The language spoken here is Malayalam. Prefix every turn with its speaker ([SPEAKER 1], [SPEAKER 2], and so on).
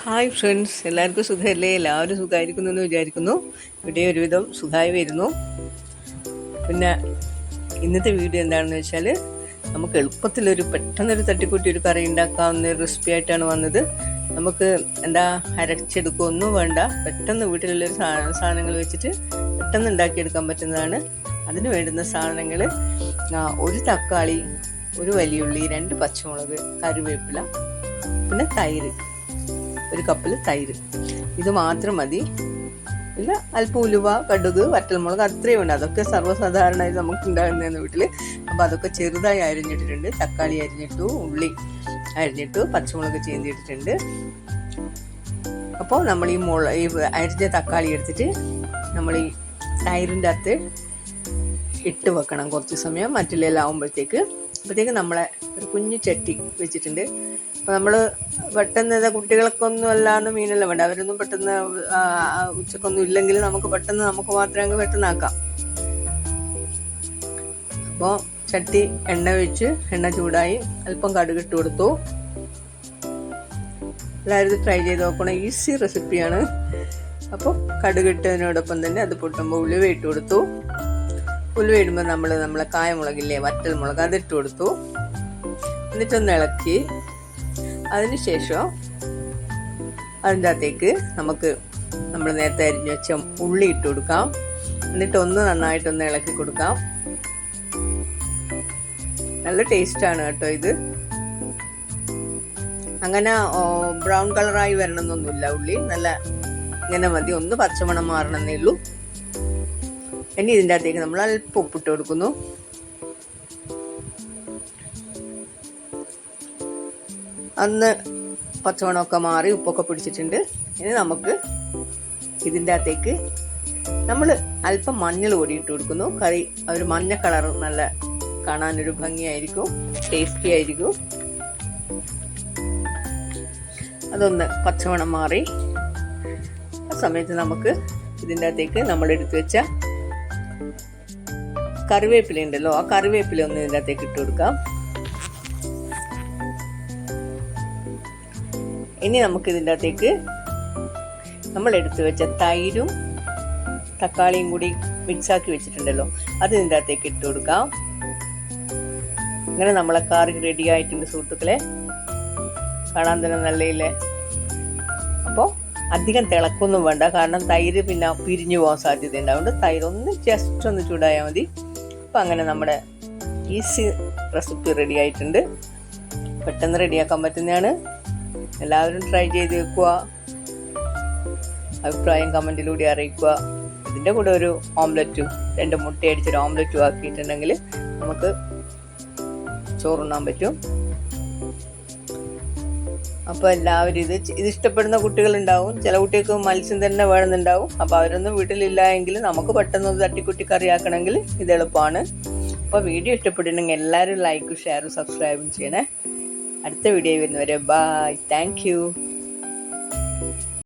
[SPEAKER 1] ഹായ് ഫ്രണ്ട്സ് എല്ലാവർക്കും സുഖമല്ലേ? എല്ലാവരും സുഖമായിരിക്കുന്നു എന്ന് വിചാരിക്കുന്നു. ഇവിടെ ഒരുവിധം സുഖമായി വരുന്നു. പിന്നെ ഇന്നത്തെ വീഡിയോ എന്താണെന്ന് വെച്ചാൽ നമുക്ക് എളുപ്പത്തിലൊരു പെട്ടെന്നൊരു തട്ടിക്കൂട്ടി ഒരു കറി ഉണ്ടാക്കാവുന്ന ഒരു റെസിപ്പി ആയിട്ടാണ് വന്നത്. നമുക്ക് എന്താ അരച്ചെടുക്കുകയൊന്നും വേണ്ട. പെട്ടെന്ന് വീട്ടിലുള്ളൊരു സാധനങ്ങൾ വെച്ചിട്ട് പെട്ടെന്ന് ഉണ്ടാക്കിയെടുക്കാൻ പറ്റുന്നതാണ്. അതിന് വേണ്ടുന്ന സാധനങ്ങൾ ഒരു തക്കാളി ഒരു വലിയുള്ളി രണ്ട് പച്ചമുളക് കറിവേപ്പില പിന്നെ തൈര്. ഒരു കപ്പിൽ തൈര്. ഇത് മാത്രം മതി. ഇല്ല അല്പം ഉലുവ കടുക് വറ്റൽമുളക് അത്രയും ഉണ്ട്. അതൊക്കെ സർവസാധാരണമായി നമുക്ക് ഉണ്ടാകുന്നതെന്ന് വീട്ടിൽ അപ്പോൾ അതൊക്കെ ചെറുതായി അരിഞ്ഞിട്ടിട്ടുണ്ട്. തക്കാളി അരിഞ്ഞിട്ടു ഉള്ളി അരിഞ്ഞിട്ടു പച്ചമുളക് ചീന്തിയിട്ടിട്ടുണ്ട്. അപ്പോൾ നമ്മൾ ഈ മുള ഈ അരിഞ്ഞ തക്കാളി എടുത്തിട്ട് നമ്മൾ ഈ തൈരിന്റെ അകത്ത് ഇട്ട് വെക്കണം കുറച്ച് സമയം. മറ്റുള്ളെല്ലാം ആകുമ്പോഴത്തേക്ക് അപ്പോഴത്തേക്ക് നമ്മളെ ഒരു കുഞ്ഞു ചട്ടി വെച്ചിട്ടുണ്ട്. അപ്പോൾ നമ്മൾ പെട്ടെന്ന് കുട്ടികൾക്കൊന്നും അല്ലാതെ മീനെല്ലാം വേണ്ട? അവരൊന്നും പെട്ടെന്ന് ഉച്ചക്കൊന്നും ഇല്ലെങ്കിൽ നമുക്ക് പെട്ടെന്ന് നമുക്ക് മാത്രമേ അങ്ങ് പെട്ടെന്നാക്കാം അപ്പോൾ ചട്ടി എണ്ണ ഒഴിച്ച് എണ്ണ ചൂടായി അല്പം കടുകിട്ട് കൊടുത്തു. എല്ലാവരും ട്രൈ ചെയ്ത് നോക്കണം. ഈസി റെസിപ്പിയാണ് അപ്പോൾ കടുകിട്ടതിനോടൊപ്പം തന്നെ അത് പൊട്ടുമ്പോൾ ഉലുവ ഇട്ട് കൊടുത്തു. ഉലുവ ഇടുമ്പോൾ നമ്മൾ നമ്മളെ കായമുളകില്ലേ വറ്റൽ മുളക് അതിട്ട് കൊടുത്തു. എന്നിട്ടൊന്ന് ഇളക്കി. അതിനുശേഷം അതിന്റെ അകത്തേക്ക് നമുക്ക് നമ്മൾ നേരത്തെ അരിഞ്ഞു വെച്ച ഉള്ളി ഇട്ട് കൊടുക്കാം. എന്നിട്ട് ഒന്ന് നന്നായിട്ടൊന്ന് ഇളക്കി കൊടുക്കാം. നല്ല ടേസ്റ്റാണ് കേട്ടോ ഇത്. അങ്ങനെ ബ്രൗൺ കളറായി വരണമെന്നൊന്നുമില്ല ഉള്ളി. നല്ല ഇങ്ങനെ മതി. ഒന്ന് പച്ചമണം മാറണമെന്നേ ഉള്ളൂ. ഇനി ഇതിന്റെ അകത്തേക്ക് നമ്മൾ അല്പം ഉപ്പിട്ട് കൊടുക്കുന്നു. അന്ന് പച്ചമണമൊക്കെ മാറി ഉപ്പൊക്കെ പിടിച്ചിട്ടുണ്ട്. ഇനി നമുക്ക് ഇതിന്റെ അകത്തേക്ക് നമ്മൾ അല്പം മഞ്ഞൾ പൊടി ഇട്ട് കൊടുക്കുന്നു. കറി ഒരു മഞ്ഞ കളർ നല്ല കാണാനൊരു ഭംഗിയായിരിക്കും ടേസ്റ്റി ആയിരിക്കും. അതൊന്ന് പച്ചമണം മാറി ആ സമയത്ത് നമുക്ക് ഇതിന്റെ അകത്തേക്ക് നമ്മൾ എടുത്തു വെച്ച കറിവേപ്പില ഉണ്ടല്ലോ ആ കറിവേപ്പില ഒന്ന് ഇതിന്റെ അകത്തേക്ക് ഇട്ട് കൊടുക്കാം. ഇനി നമുക്ക് ഇതിന്റെ അകത്തേക്ക് നമ്മൾ എടുത്തു വെച്ച തൈരും തക്കാളിയും കൂടി മിക്സാക്കി വെച്ചിട്ടുണ്ടല്ലോ. അത് ഇതിന്റെ അകത്തേക്ക് ഇട്ട് കൊടുക്കാം. അങ്ങനെ നമ്മളെ കറി റെഡി ആയിട്ടുണ്ട് സുഹൃത്തുക്കളെ. കാണാൻ തന്നെ നല്ലയില്ലേ? അപ്പോൾ അധികം തിളക്കൊന്നും വേണ്ട. കാരണം തൈര് പിന്നെ പിരിഞ്ഞു പോകാൻ സാധ്യതയുണ്ട് അതുകൊണ്ട് തൈര് ഒന്ന് ജസ്റ്റ് ഒന്ന് ചൂടായാൽ മതി. അപ്പം അങ്ങനെ നമ്മുടെ ഈസി റെസിപ്പി റെഡി ആയിട്ടുണ്ട്. പെട്ടെന്ന് റെഡിയാക്കാൻ പറ്റുന്നതാണ്. എല്ലാവരും ട്രൈ ചെയ്ത് വെക്കുക. അഭിപ്രായം കമന്റിലൂടെ അറിയിക്കുക. ഇതിന്റെ കൂടെ ഒരു ഓംലെറ്റും രണ്ട് മുട്ട അടിച്ചൊരു ഓംലെറ്റും ആക്കിയിട്ടുണ്ടെങ്കിൽ നമുക്ക് ചോറുണ്ണാൻ പറ്റും. അപ്പോൾ എല്ലാവരും ഇത് ഇത് ഇഷ്ടപ്പെടുന്ന കുട്ടികളുണ്ടാവും. ചില കുട്ടികൾക്ക് മത്സ്യം തന്നെ വേണമെന്നുണ്ടാവും. അപ്പോൾ അവരൊന്നും വീട്ടിലില്ല എങ്കിൽ നമുക്ക് പെട്ടെന്ന് തട്ടിക്കുട്ടി കറിയാക്കണമെങ്കിൽ ഇത് എളുപ്പമാണ്. അപ്പോൾ വീഡിയോ ഇഷ്ടപ്പെട്ടിട്ടുണ്ടെങ്കിൽ എല്ലാവരും ലൈക്കും ഷെയറും സബ്സ്ക്രൈബും ചെയ്യണേ. അടുത്ത വീഡിയോ വരുന്നവരെ ബായ് താങ്ക്